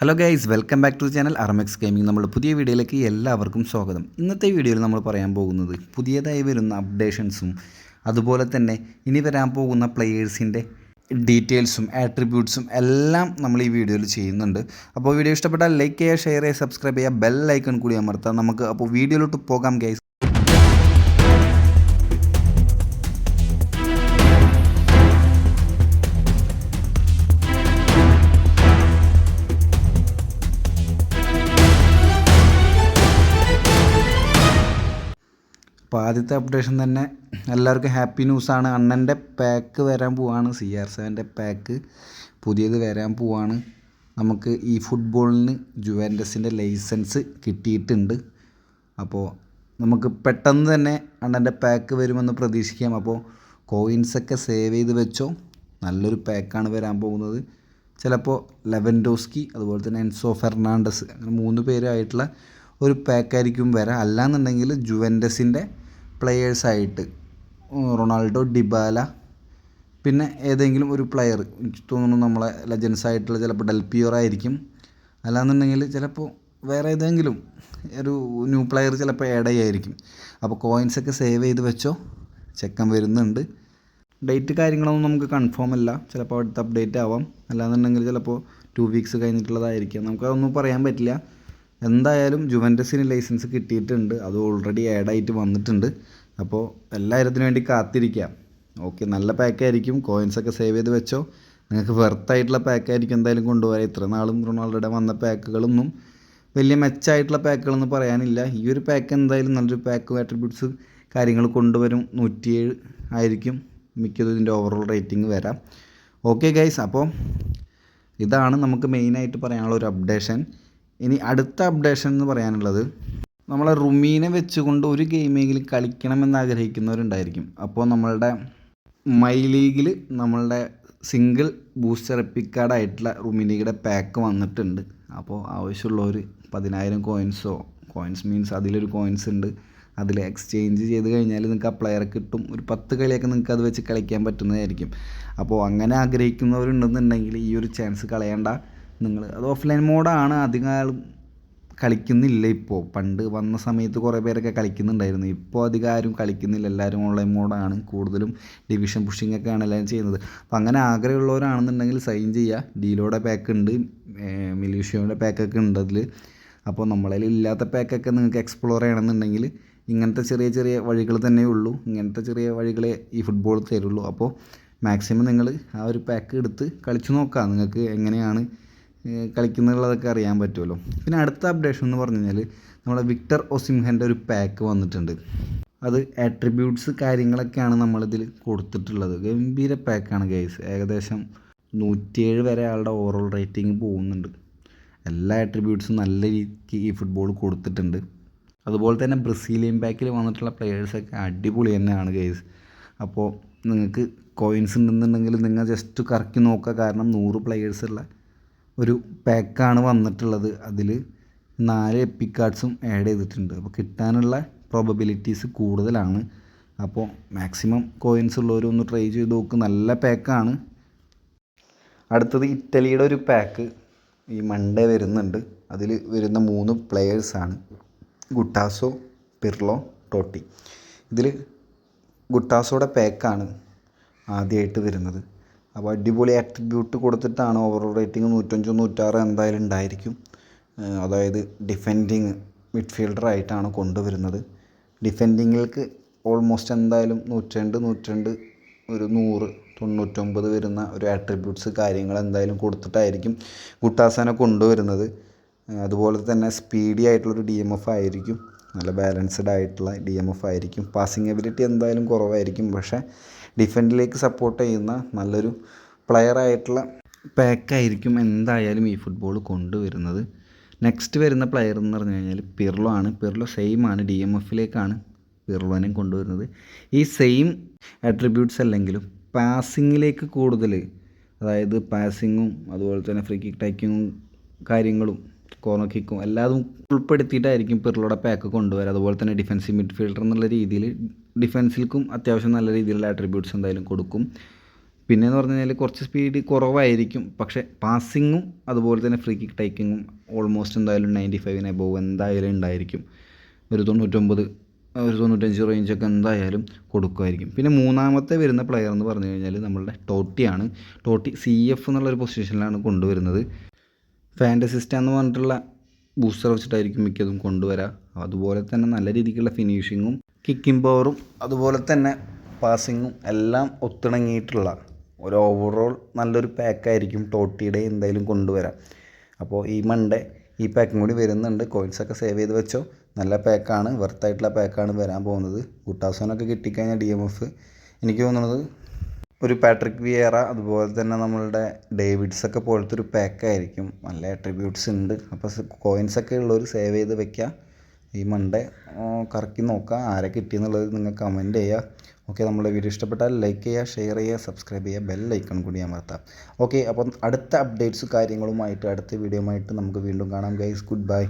Hello guys welcome back to channel Armex gaming നമ്മുടെ പുതിയ വീഡിയോയിലേക്ക് എല്ലാവർക്കും സ്വാഗതം. ഇന്നത്തെ വീഡിയോയിൽ നമ്മൾ പറയാൻ പോകുന്നത് പുതിയതായി വരുന്ന അപ്ഡേഷൻസും അതുപോലെ തന്നെ ഇനി വരാൻ പോകുന്ന പ്ലെയേഴ്സിന്റെ ഡീറ്റെയിൽസും ആട്രിബ്യൂട്ട്സും എല്ലാം നമ്മൾ ഈ വീഡിയോയിൽ ചെയ്യുന്നുണ്ട്. അപ്പോൾ വീഡിയോ ഇഷ്ടപ്പെട്ടാൽ ലൈക്ക് ചെയ്യുക ഷെയർ ചെയ്യുക സബ്സ്ക്രൈബ് ചെയ്യുക ബെൽ ഐക്കൺ കൂടി അമർത്താം. നമുക്ക് അപ്പോൾ വീഡിയോയിലോട്ട് പോകാം ഗൈസ് അപ്പോൾ ആദ്യത്തെ അപ്ഡേഷൻ തന്നെ എല്ലാവർക്കും ഹാപ്പി ന്യൂസാണ് അണ്ണന്റെ പാക്ക് വരാൻ പോവാണ്. സി ആർ സെവന്റെ പാക്ക് പുതിയത് വരാൻ പോവാണ്. നമുക്ക് ഈ ഫുട്ബോളിന് ജുവന്റസിന്റെ ലൈസൻസ് കിട്ടിയിട്ടുണ്ട്. അപ്പോൾ നമുക്ക് പെട്ടെന്ന് തന്നെ അണ്ണന്റെ പാക്ക് വരുമെന്ന് പ്രതീക്ഷിക്കാം. അപ്പോൾ കോയിൻസൊക്കെ സേവ് ചെയ്ത് വെച്ചോ. നല്ലൊരു പാക്കാണ് വരാൻ പോകുന്നത്. ചിലപ്പോൾ ലെവൻഡോസ്കി അതുപോലെ തന്നെ എൻസോ ഫെർണാണ്ടസ് അങ്ങനെ മൂന്ന് പേരായിട്ടുള്ള ഒരു പാക്കായിരിക്കും വരാം. അല്ലാന്നുണ്ടെങ്കിൽ ജുവൻഡസിന്റെ പ്ലെയേഴ്സായിട്ട് റൊണാൾഡോ ഡിബാല പിന്നെ ഏതെങ്കിലും ഒരു പ്ലെയർ എനിക്ക് തോന്നുന്നു നമ്മളെ ലെജൻസ് ആയിട്ടുള്ള ചിലപ്പോൾ ഡെൽപിയോർ ആയിരിക്കും. അല്ലാന്നുണ്ടെങ്കിൽ ചിലപ്പോൾ വേറെ ഏതെങ്കിലും ഒരു ന്യൂ പ്ലെയർ ചിലപ്പോൾ ആഡ് ചെയ്യായിരിക്കും. അപ്പോൾ കോയിൻസൊക്കെ സേവ് ചെയ്ത് വെച്ചോ ചെക്കൻ വരുന്നുണ്ട്. ഡേറ്റ് കാര്യങ്ങളൊന്നും നമുക്ക് കൺഫേം അല്ല. ചിലപ്പോൾ അടുത്ത അപ്ഡേറ്റ് ആവാം. അല്ലാന്നുണ്ടെങ്കിൽ ചിലപ്പോൾ ടു വീക്സ് കഴിഞ്ഞിട്ടുള്ളതായിരിക്കാം. നമുക്കതൊന്നും പറയാൻ പറ്റില്ല. എന്തായാലും ജുവന്റസിന് ലൈസൻസ് കിട്ടിയിട്ടുണ്ട്. അത് ഓൾറെഡി ആഡായിട്ട് വന്നിട്ടുണ്ട്. അപ്പോൾ എല്ലായിരത്തിനു വേണ്ടി കാത്തിരിക്കാം. ഓക്കെ നല്ല പാക്കായിരിക്കും കോയിൻസൊക്കെ സേവ് ചെയ്ത് വെച്ചോ. നിങ്ങൾക്ക് വെർത്തായിട്ടുള്ള പാക്കായിരിക്കും എന്തായാലും കൊണ്ടുപോകാം ഇത്ര നാളും റൊണാൾഡോയുടെ വന്ന പാക്കുകളൊന്നും വലിയ മെച്ചമായിട്ടുള്ള പാക്കുകളൊന്നും പറയാനില്ല. ഈ ഒരു പാക്ക് എന്തായാലും നല്ലൊരു പാക്ക് ആട്രിബ്യൂട്ട്സ് കാര്യങ്ങൾ കൊണ്ടുവരും. നൂറ്റിയേഴ് ആയിരിക്കും. മിക്കതും ഇതിന്റെ ഓവറോൾ റേറ്റിംഗ് വരാം. ഓക്കെ ഗൈസ് അപ്പോൾ ഇതാണ് നമുക്ക് മെയിനായിട്ട് പറയാനുള്ള ഒരു അപ്ഡേഷൻ ഇനി അടുത്ത അപ്ഡേഷൻ എന്ന് പറയാനുള്ളത് നമ്മളെ റുമീനെ വെച്ചുകൊണ്ട് ഒരു ഗെയിമെങ്കിലും കളിക്കണമെന്ന് ആഗ്രഹിക്കുന്നവരുണ്ടായിരിക്കും. അപ്പോൾ നമ്മളുടെ മൈ ലീഗിൽ നമ്മളുടെ സിംഗിൾ ബൂസ്റ്റർ എപ്പിക്കാർഡായിട്ടുള്ള റുമിനിയുടെ പാക്ക് വന്നിട്ടുണ്ട്. അപ്പോൾ ആവശ്യമുള്ളവർ പതിനായിരം കോയിൻസോ കോയിൻസ് മീൻസ് അതിലൊരു കോയിൻസ് ഉണ്ട്. അതിൽ എക്സ്ചേഞ്ച് ചെയ്ത് കഴിഞ്ഞാൽ നിങ്ങൾക്ക് ആ പ്ലെയറെ കിട്ടും. ഒരു പത്ത് കളിയൊക്കെ നിങ്ങൾക്ക് അത് വെച്ച് കളിക്കാൻ പറ്റുന്നതായിരിക്കും. അപ്പോൾ അങ്ങനെ ആഗ്രഹിക്കുന്നവരുണ്ടെന്നുണ്ടെങ്കിൽ ഈ ഒരു ചാൻസ് കളയണ്ട. നിങ്ങൾ അത് ഓഫ്ലൈൻ മോഡാണ് അധികം ആളും കളിക്കുന്നില്ല ഇപ്പോൾ പണ്ട് വന്ന സമയത്ത് കുറേ പേരൊക്കെ കളിക്കുന്നുണ്ടായിരുന്നു. ഇപ്പോൾ അധികം ആരും കളിക്കുന്നില്ല. എല്ലാവരും ഓൺലൈൻ മോഡാണ് കൂടുതലും ഡിവിഷൻ പുഷിംഗ് ആണ് എല്ലാവരും ചെയ്യുന്നത്. അപ്പം അങ്ങനെ ആഗ്രഹമുള്ളവരാണെന്നുണ്ടെങ്കിൽ സൈൻ ചെയ്യുക ഡീലോടെ പാക്ക് ഉണ്ട്. മിലീഷ്യോയുടെ പാക്കൊക്കെ ഉണ്ട് അതിൽ അപ്പോൾ നമ്മളതിൽ ഇല്ലാത്ത പാക്കൊക്കെ നിങ്ങൾക്ക് എക്സ്പ്ലോർ ചെയ്യണമെന്നുണ്ടെങ്കിൽ ഇങ്ങനത്തെ ചെറിയ ചെറിയ വഴികൾ തന്നെ ഉള്ളൂ. ഇങ്ങനത്തെ ചെറിയ വഴികളെ ഈ ഫുട്ബോൾ തരുള്ളൂ. അപ്പോൾ മാക്സിമം നിങ്ങൾ ആ ഒരു പാക്ക് എടുത്ത് കളിച്ചു നോക്കാം. നിങ്ങൾക്ക് എങ്ങനെയാണ് കളിക്കുന്നുള്ളതൊക്കെ അറിയാൻ പറ്റുമല്ലോ. പിന്നെ അടുത്ത അപ്ഡേഷൻ എന്ന് പറഞ്ഞു കഴിഞ്ഞാൽ നമ്മുടെ വിക്ടർ ഒസിംഹന്റെ ഒരു പാക്ക് വന്നിട്ടുണ്ട്. അത് ആട്രിബ്യൂട്ട്സ് കാര്യങ്ങളൊക്കെയാണ് നമ്മളിതിൽ കൊടുത്തിട്ടുള്ളത്. ഗംഭീര പാക്കാണ് ഗൈസ് ഏകദേശം നൂറ്റിയേഴ് വരെ ആളുടെ ഓവറോൾ റേറ്റിംഗ് പോകുന്നുണ്ട്. എല്ലാ ആട്രിബ്യൂട്ട്സും നല്ല രീതിക്ക് ഈ ഫുട്ബോൾ കൊടുത്തിട്ടുണ്ട്. അതുപോലെ തന്നെ ബ്രസീലിയൻ പാക്കിൽ വന്നിട്ടുള്ള പ്ലെയേഴ്സൊക്കെ അടിപൊളി തന്നെയാണ് ഗൈസ് അപ്പോൾ നിങ്ങൾക്ക് കോയിൻസ് ഉണ്ടെന്നുണ്ടെങ്കിൽ നിങ്ങൾ ജസ്റ്റ് കറക്കി നോക്കുക. കാരണം നൂറ് പ്ലെയേഴ്സുള്ള ഒരു പാക്കാണ് വന്നിട്ടുള്ളത്. അതിൽ നാല് എപ്പിക് കാർഡ്സും ആഡ് ചെയ്തിട്ടുണ്ട്. അപ്പോൾ കിട്ടാനുള്ള പ്രോബബിലിറ്റീസ് കൂടുതലാണ്. അപ്പോൾ മാക്സിമം കോയിൻസ് ഉള്ളവരൊന്ന് ട്രൈ ചെയ്ത് നോക്ക്. നല്ല പാക്കാണ് അടുത്തത് ഇറ്റലിയുടെ ഒരു പാക്ക് ഈ മൺഡേ വരുന്നുണ്ട്. അതിൽ വരുന്ന മൂന്ന് പ്ലെയേഴ്സാണ് ഗുട്ടാസോ പിർലോ ടോട്ടി ഇതിൽ ഗുട്ടാസോയുടെ പാക്കാണ് ആദ്യമായിട്ട് വരുന്നത്. അപ്പോൾ അടിപൊളി ആട്രിബ്യൂട്ട് കൊടുത്തിട്ടാണ് ഓവറോൾ റേറ്റിംഗ് നൂറ്റഞ്ചോ നൂറ്റാറ് എന്തായാലും ഉണ്ടായിരിക്കും. അതായത് ഡിഫെൻഡിങ് മിഡ്ഫീൽഡറായിട്ടാണ് കൊണ്ടുവരുന്നത്. ഡിഫെൻഡിങ്ങിലേക്ക് ഓൾമോസ്റ്റ് എന്തായാലും നൂറ്റിരണ്ട് നൂറ്റിരണ്ട് ഒരു നൂറ് തൊണ്ണൂറ്റൊമ്പത് വരുന്ന ഒരു ആട്രിബ്യൂട്ട്സ് കാര്യങ്ങൾ എന്തായാലും കൊടുത്തിട്ടായിരിക്കും ഗുട്ടാസനെ കൊണ്ടുവരുന്നത്. അതുപോലെ തന്നെ സ്പീഡി ആയിട്ടുള്ളൊരു ഡി എം എഫ് ആയിരിക്കും. നല്ല ബാലൻസ്ഡ് ആയിട്ടുള്ള ഡി എം എഫ് ആയിരിക്കും. പാസിംഗ് എബിലിറ്റി എന്തായാലും കുറവായിരിക്കും. പക്ഷേ ഡിഫൻഡിലേക്ക് സപ്പോർട്ട് ചെയ്യുന്ന നല്ലൊരു പ്ലെയർ ആയിട്ടുള്ള പാക്കായിരിക്കും എന്തായാലും ഈ ഫുട്ബോൾ കൊണ്ടുവരുന്നത്. നെക്സ്റ്റ് വരുന്ന പ്ലെയർ എന്ന് പറഞ്ഞു കഴിഞ്ഞാൽ പിർലോ ആണ്. പിർലോ സെയിം ആണ്. ഡി എം എഫിലേക്കാണ് പിർലോനെയും കൊണ്ടുവരുന്നത്. ഈ സെയിം ആട്രിബ്യൂട്ട്സ് അല്ലെങ്കിലും പാസിങ്ങിലേക്ക് കൂടുതൽ അതായത് പാസിങ്ങും അതുപോലെ തന്നെ ഫ്രീ കിക്ക് ടൈക്കിങ്ങും കാര്യങ്ങളും കോർണർ കിക്കും എല്ലാതും ഉൾപ്പെടുത്തിയിട്ടായിരിക്കും പിറലോടെ പാക്ക് കൊണ്ടുവരിക അതുപോലെ തന്നെ ഡിഫൻസീവ് മിഡ്ഫീൽഡർ എന്നുള്ള രീതിയിൽ ഡിഫൻസിൽക്കും അത്യാവശ്യം നല്ല രീതിയിലുള്ള ആട്രിബ്യൂട്ട്സ് എന്തായാലും കൊടുക്കും. പിന്നെ എന്ന് പറഞ്ഞു കഴിഞ്ഞാൽ കുറച്ച് സ്പീഡ് കുറവായിരിക്കും. പക്ഷേ പാസിങ്ങും അതുപോലെ തന്നെ ഫ്രീ കിക്ക് ടൈക്കിങ്ങും ഓൾമോസ്റ്റ് എന്തായാലും നയന്റി ഫൈവിന് എബോവ് എന്തായാലും ഉണ്ടായിരിക്കും. ഒരു തൊണ്ണൂറ്റൊമ്പത് ഒരു തൊണ്ണൂറ്റഞ്ച് റേഞ്ചൊക്കെ എന്തായാലും കൊടുക്കുമായിരിക്കും. പിന്നെ മൂന്നാമത്തെ വരുന്ന പ്ലെയർ എന്ന് പറഞ്ഞു കഴിഞ്ഞാൽ നമ്മളുടെ ടോട്ടിയാണ്. ടോട്ടി സി എഫ് എന്നുള്ളൊരു പൊസിഷനിലാണ് കൊണ്ടുവരുന്നത്. ഫാന്റസിസ്റ്റ എന്ന് പറഞ്ഞിട്ടുള്ള ബൂസ്റ്റർ വെച്ചിട്ടായിരിക്കും മിക്കതും കൊണ്ടുവരിക അതുപോലെ തന്നെ നല്ല രീതിക്കുള്ള ഫിനിഷിങ്ങും കിക്കിംഗ് പവറും അതുപോലെ തന്നെ പാസിങ്ങും എല്ലാം ഒത്തിണങ്ങിയിട്ടുള്ള ഒരു ഓവറോൾ നല്ലൊരു പാക്കായിരിക്കും ടോട്ടിയുടെ എന്തായാലും കൊണ്ടുവരാം. അപ്പോൾ ഈ മൺഡേ ഈ പാക്കും കൂടി വരുന്നുണ്ട്. കോയിൻസൊക്കെ സേവ് ചെയ്ത് വെച്ചോ. നല്ല പാക്കാണ് വെർത്തായിട്ടുള്ള പാക്കാണ് വരാൻ പോകുന്നത്. ഗുട്ടാസോനൊക്കെ കിട്ടിക്കഴിഞ്ഞാൽ ഡി എം എഫ് എനിക്ക് തോന്നുന്നത് ഒരു പാട്രിക് വിയേറ അതുപോലെ തന്നെ നമ്മളുടെ ഡേവിഡ്സ് ഒക്കെ പോലത്തെ ഒരു പാക്കായിരിക്കും നല്ല അട്രിബ്യൂട്ട്സ് ഉണ്ട്. അപ്പോൾ കോയിൻസ് ഒക്കെ ഉള്ളവർ സേവ് ചെയ്ത് വെക്കാം. ഈ മൺഡേ കറക്കി നോക്കുക ആരെ കിട്ടിയെന്നുള്ളത് നിങ്ങൾ കമന്റ് ചെയ്യുക ഓക്കെ നമ്മുടെ വീഡിയോ ഇഷ്ടപ്പെട്ടാൽ ലൈക്ക് ചെയ്യുക ഷെയർ ചെയ്യുക സബ്സ്ക്രൈബ് ചെയ്യുക ബെൽ ഐക്കൺ കൂടി അമർത്താം. ഓക്കെ അപ്പം അടുത്ത അപ്ഡേറ്റ്സ് കാര്യങ്ങളുമായിട്ട് അടുത്ത വീഡിയോ ആയിട്ട് നമുക്ക് വീണ്ടും കാണാം ഗൈസ് ഗുഡ് ബൈ